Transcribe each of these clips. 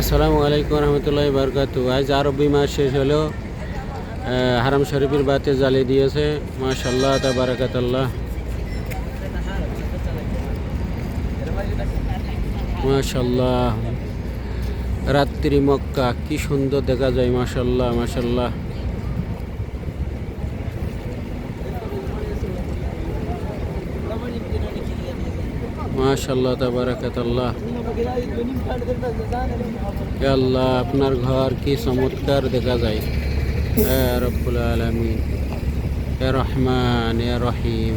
আসসালামু আলাইকুম রহমতুল্লাহ বরকাতু আজ আরবি মাস শেষ হলো হারাম শরীফের বাতে জ্বালিয়ে দিয়েছে। মাশাল্লাহ তা বারাকাতাল্লাহ মাশাল্লাহ রাত্রি মক্কা, কি সুন্দর দেখা যায় মাশাল্লাহ মাশাল্লাহ মাশাল্লাহ তা বারাকাতাল্লাহ হে আল্লাহ, আপনার ঘর কি চমৎকার দেখা যায়। হে রব্বুল আলমিন। এ রহমান এ রহিম।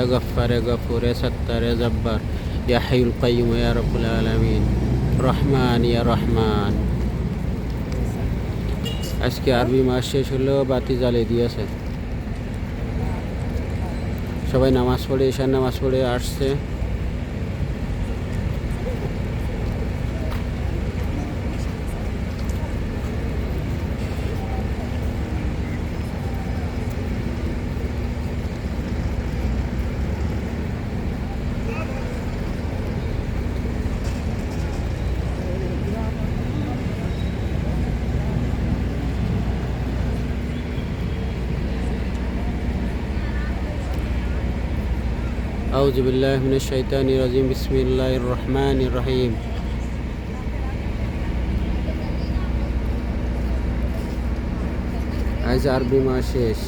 এ গফার এ গফুর এ সত্তার এ জব্বার। ইয়া হাইউল কাইয়ুম, ইয়া রব্বুল আলমিন। রহমান, ইয়া রহমান। আজকে আরবি মাস শেষ হলেও বাতি জ্বালিয়ে দিয়েছে। সবাই নামাজ পড়ে ঈশান নামাজ পড়ে, আসছে। আউজবিল্লাহমিনশাইতানিরাজিম বিসমিল্লাহ রহমান রহিম। আজ আরবি মাস শেষ।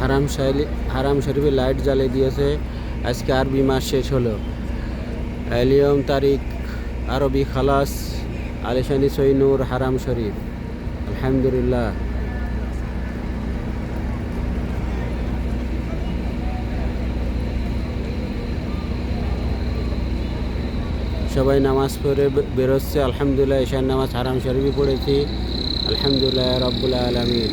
হারাম শাহলি হারাম শরীফে লাইট জ্বালিয়ে দিয়েছে। আজকে আরবি মাস শেষ হলো। অ্যালিয়ম তারিখ, আরবি খালাস, আলিশানি সৈনুর হারাম শরীফ। আলহামদুলিল্লাহ। সবাই নামাজ পড়ে বেরোচ্ছে, আলহামদুলিল্লাহ, ঈশান নামাজ হারাম শরীফই পড়েছি। আলহামদুলিল্লাহ রব্বুল আলমিন।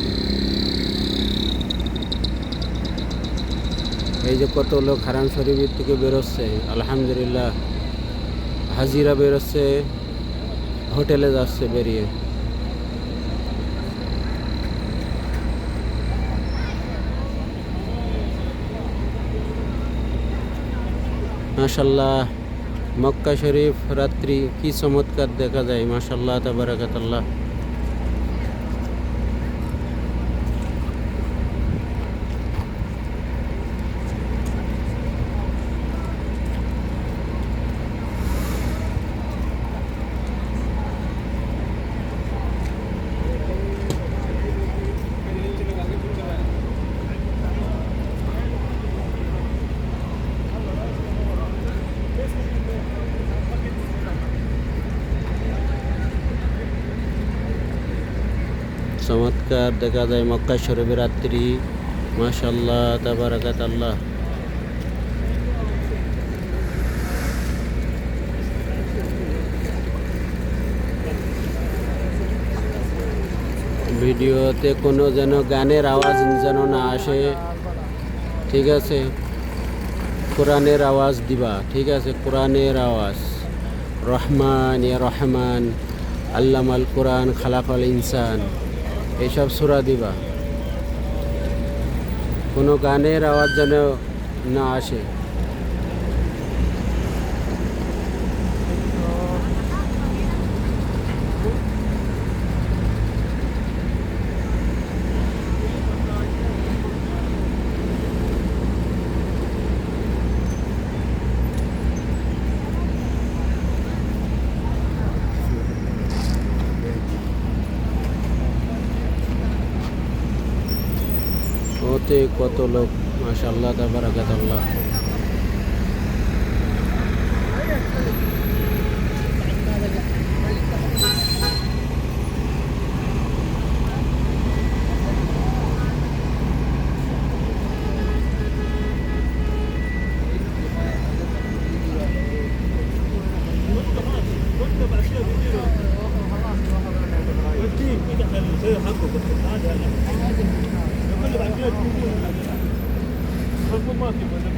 এই যে কত লোক হারাম শরীফের থেকে বেরোচ্ছে, আলহামদুলিল্লাহ। হাজিরা বেরোচ্ছে, হোটেলে যাচ্ছে বেরিয়ে। মাশাল্লাহ মক্কা শরীফ রাত্রি কি চমৎকার দেখা যায় মাশাল্লাহ তাবারাকাতাল্লাহ। চমৎকার, দেখা যায় মক্কা শরীফ রাত্রি। মাশাল্লাহ তাবারাকাতাল্লাহ ভিডিওতে কোনো যেন গানের আওয়াজ যেন না আসে, ঠিক আছে? কোরআনের আওয়াজ দিবা, ঠিক আছে? কোরআনের আওয়াজ। রহমান ইয়া রহমান, আল্লামাল কোরআন খালাফাল ইনসান। এইসব সুরা দিবা। কোনো গানের আওয়াজ যেন না আসে। ওতে কত লোক মাশাল্লাহ তাবারাকাতাল্লাহ Thank you. Закупати мене,